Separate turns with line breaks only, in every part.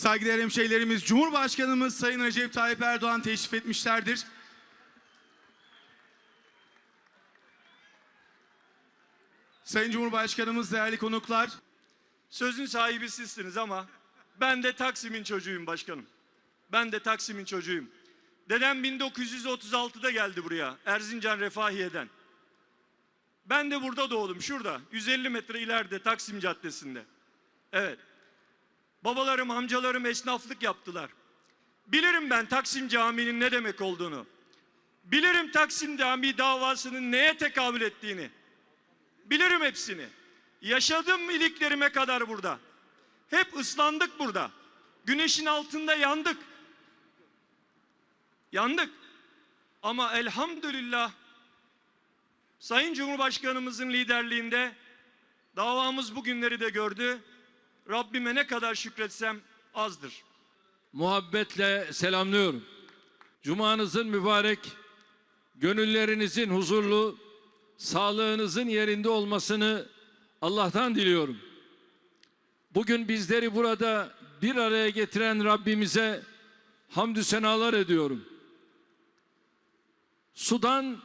Saygıdeğer hemşehrilerimiz Cumhurbaşkanımız Sayın Recep Tayyip Erdoğan teşrif etmişlerdir. Sayın Cumhurbaşkanımız, değerli konuklar,
Sözün sahibi sizsiniz ama ben de Taksim'in çocuğuyum başkanım. Ben de Taksim'in çocuğuyum. Dedem 1936'da geldi buraya Erzincan Refahiye'den. Ben de burada doğdum şurada 150 metre ileride Taksim Caddesi'nde. Evet. Babalarım, amcalarım esnaflık yaptılar. Bilirim ben Taksim Camii'nin ne demek olduğunu. Bilirim Taksim Camii davasının neye tekabül ettiğini. Bilirim hepsini. Yaşadım iliklerime kadar burada. Hep ıslandık burada. Güneşin altında yandık. Yandık. Ama elhamdülillah Sayın Cumhurbaşkanımızın liderliğinde davamız bugünleri de gördü. Rabbime ne kadar şükretsem azdır.
muhabbetle selamlıyorum. Cumanızın mübarek, gönüllerinizin huzurlu, sağlığınızın yerinde olmasını Allah'tan diliyorum. Bugün bizleri burada bir araya getiren Rabbimize hamdü senalar ediyorum. Sudan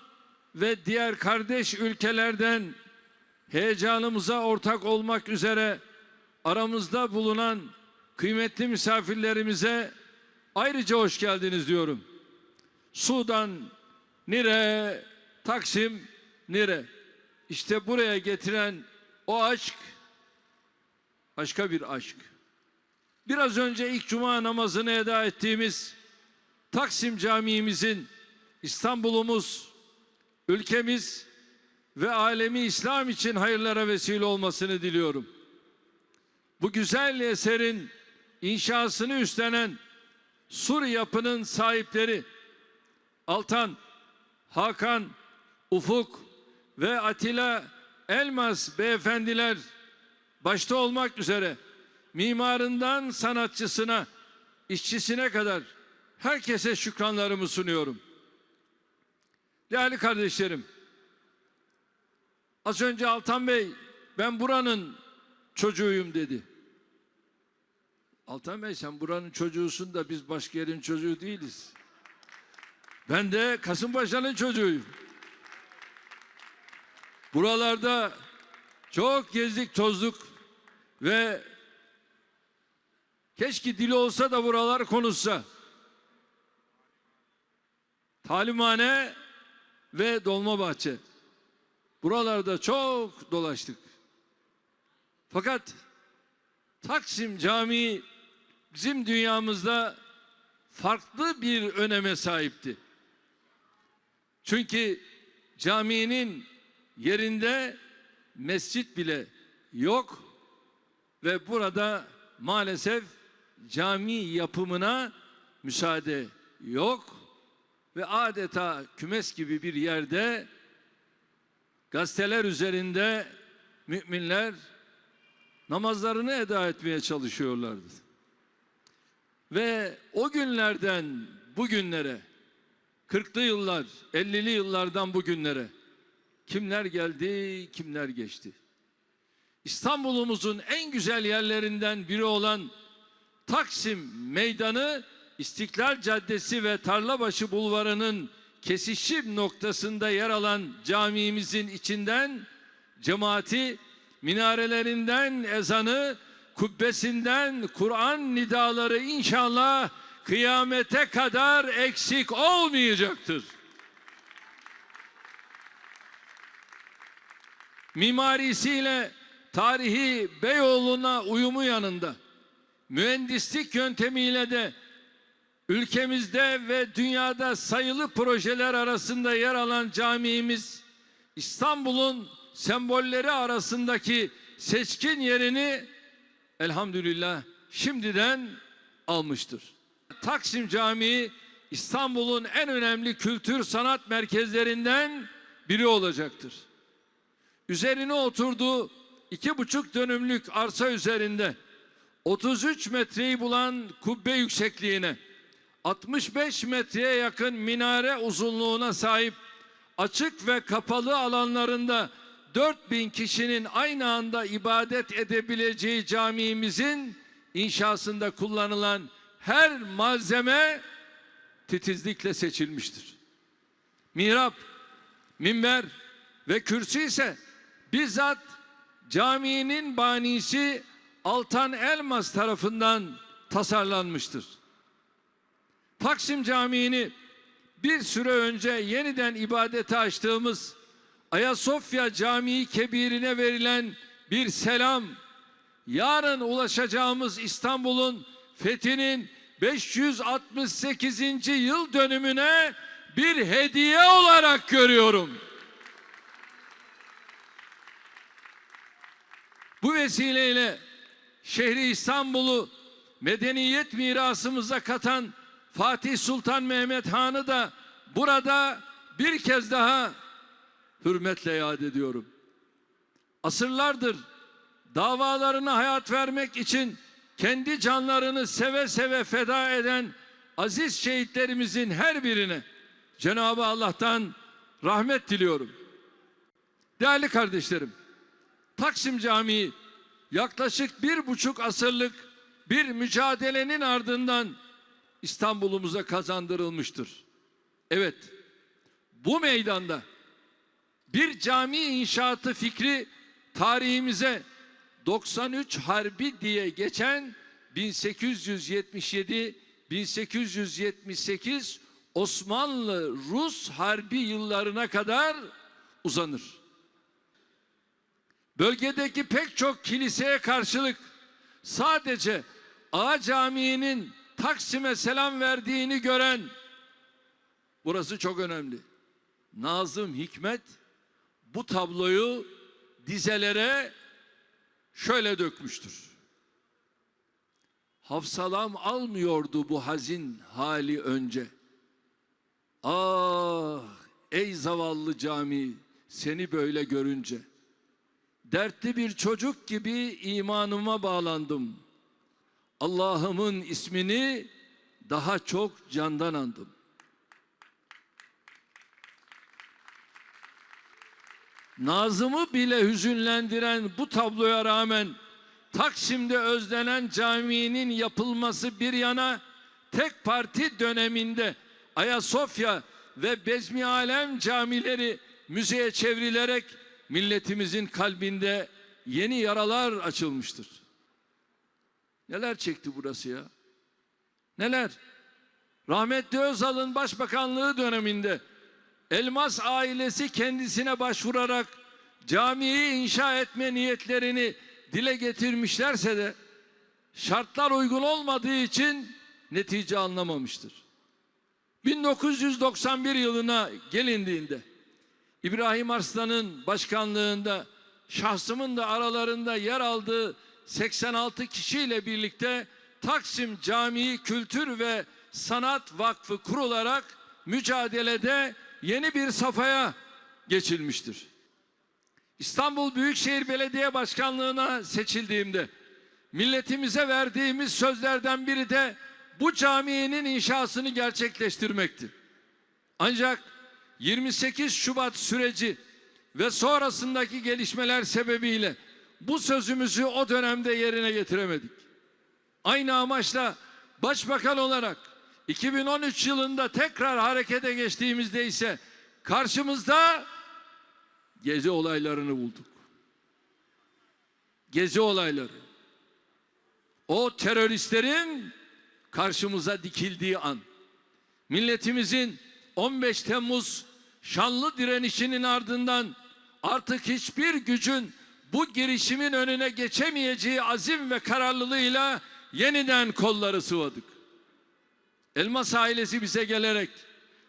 ve diğer kardeş ülkelerden heyecanımıza ortak olmak üzere aramızda bulunan kıymetli misafirlerimize ayrıca hoş geldiniz diyorum. Sudan, Nire, Taksim, Nire. İşte buraya getiren o aşk başka bir aşk. Biraz önce ilk cuma namazını eda ettiğimiz Taksim Camii'mizin İstanbul'umuz, ülkemiz ve alemi İslam için hayırlara vesile olmasını diliyorum. Bu güzel eserin inşasını üstlenen Sur yapının sahipleri Altan, Hakan, Ufuk ve Atilla Elmas beyefendiler başta olmak üzere mimarından sanatçısına, işçisine kadar herkese şükranlarımı sunuyorum. Değerli kardeşlerim, az önce Altan Bey ben buranın çocuğuyum dedi. Altan Bey sen buranın çocuğusun da biz başka yerin çocuğu değiliz. Ben de Kasımpaşa'nın çocuğuyum. Buralarda çok gezdik tozduk ve keşke dili olsa da buralar konuşsa. Talimhane ve Dolmabahçe. Buralarda çok dolaştık. Fakat Taksim Camii bizim dünyamızda farklı bir öneme sahipti. Çünkü caminin yerinde mescit bile yok ve burada maalesef cami yapımına müsaade yok ve adeta kümes gibi bir yerde gazeteler üzerinde müminler namazlarını eda etmeye çalışıyorlardı. Ve o günlerden bugünlere 40'lı yıllar, 50'li yıllardan bugünlere kimler geldi, kimler geçti. İstanbul'umuzun en güzel yerlerinden biri olan Taksim Meydanı, İstiklal Caddesi ve Tarlabaşı Bulvarı'nın kesişim noktasında yer alan camimizin içinden cemaati minarelerinden ezanı, kubbesinden Kur'an nidaları inşallah kıyamete kadar eksik olmayacaktır. Mimarisiyle tarihi Beyoğlu'na uyumu yanında mühendislik yöntemiyle de ülkemizde ve dünyada sayılı projeler arasında yer alan camimiz İstanbul'un sembolleri arasındaki seçkin yerini elhamdülillah şimdiden almıştır. Taksim Camii İstanbul'un en önemli kültür sanat merkezlerinden biri olacaktır. Üzerine oturduğu iki buçuk dönümlük arsa üzerinde 33 metreyi bulan kubbe yüksekliğine 65 metreye yakın minare uzunluğuna sahip açık ve kapalı alanlarında 4000 kişinin aynı anda ibadet edebileceği camimizin inşasında kullanılan her malzeme titizlikle seçilmiştir. Mihrap, minber ve kürsü ise bizzat caminin banisi Altan Elmas tarafından tasarlanmıştır. Taksim Camii'ni bir süre önce yeniden ibadete açtığımız Ayasofya Camii Kebir'ine verilen bir selam, yarın ulaşacağımız İstanbul'un fethinin 568. yıl dönümüne bir hediye olarak görüyorum. Bu vesileyle şehri İstanbul'u medeniyet mirasımıza katan Fatih Sultan Mehmet Han'ı da burada bir kez daha hürmetle yad ediyorum. Asırlardır davalarına hayat vermek için kendi canlarını seve seve feda eden aziz şehitlerimizin her birine Cenab-ı Allah'tan rahmet diliyorum. Değerli kardeşlerim, Taksim Camii yaklaşık bir buçuk asırlık bir mücadelenin ardından İstanbul'umuza kazandırılmıştır. Evet, bu meydanda bir cami inşaatı fikri tarihimize 93 Harbi diye geçen 1877-1878 Osmanlı-Rus Harbi yıllarına kadar uzanır. Bölgedeki pek çok kiliseye karşılık sadece Ağa Camii'nin Taksim'e selam verdiğini gören burası çok önemli. Nazım Hikmet bu tabloyu dizelere şöyle dökmüştür. Hafsalam almıyordu bu hazin hali önce. Ah ey zavallı cami seni böyle görünce. Dertli bir çocuk gibi imanıma bağlandım. Allah'ımın ismini daha çok candan andım. Nazım'ı bile hüzünlendiren bu tabloya rağmen Taksim'de özlenen caminin yapılması bir yana tek parti döneminde Ayasofya ve Bezmi Alem camileri müzeye çevrilerek milletimizin kalbinde yeni yaralar açılmıştır. Neler çekti burası ya? Neler? Rahmetli Özal'ın başbakanlığı döneminde Elmas ailesi kendisine başvurarak camiyi inşa etme niyetlerini dile getirmişlerse de şartlar uygun olmadığı için netice anlamamıştır. 1991 yılına gelindiğinde İbrahim Arslan'ın başkanlığında şahsımın da aralarında yer aldığı 86 kişiyle birlikte Taksim Camii Kültür ve Sanat Vakfı kurularak mücadelede yeni bir safhaya geçilmiştir. İstanbul Büyükşehir Belediye Başkanlığı'na seçildiğimde milletimize verdiğimiz sözlerden biri de bu caminin inşasını gerçekleştirmekti. Ancak 28 Şubat süreci ve sonrasındaki gelişmeler sebebiyle bu sözümüzü o dönemde yerine getiremedik. Aynı amaçla başbakan olarak 2013 yılında tekrar harekete geçtiğimizde ise karşımızda gezi olaylarını bulduk. Gezi olayları. O teröristlerin karşımıza dikildiği an. Milletimizin 15 Temmuz şanlı direnişinin ardından artık hiçbir gücün bu girişimin önüne geçemeyeceği azim ve kararlılığıyla yeniden kolları sıvadık. Elmas ailesi bize gelerek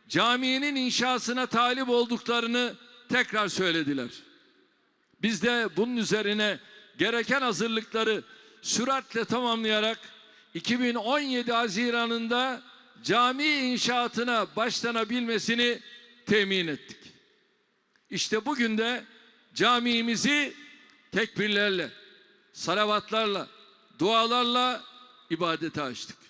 caminin inşasına talip olduklarını tekrar söylediler. Biz de bunun üzerine gereken hazırlıkları süratle tamamlayarak 2017 Haziran'ında cami inşaatına başlanabilmesini temin ettik. İşte bugün de camimizi tekbirlerle, salavatlarla, dualarla ibadete açtık.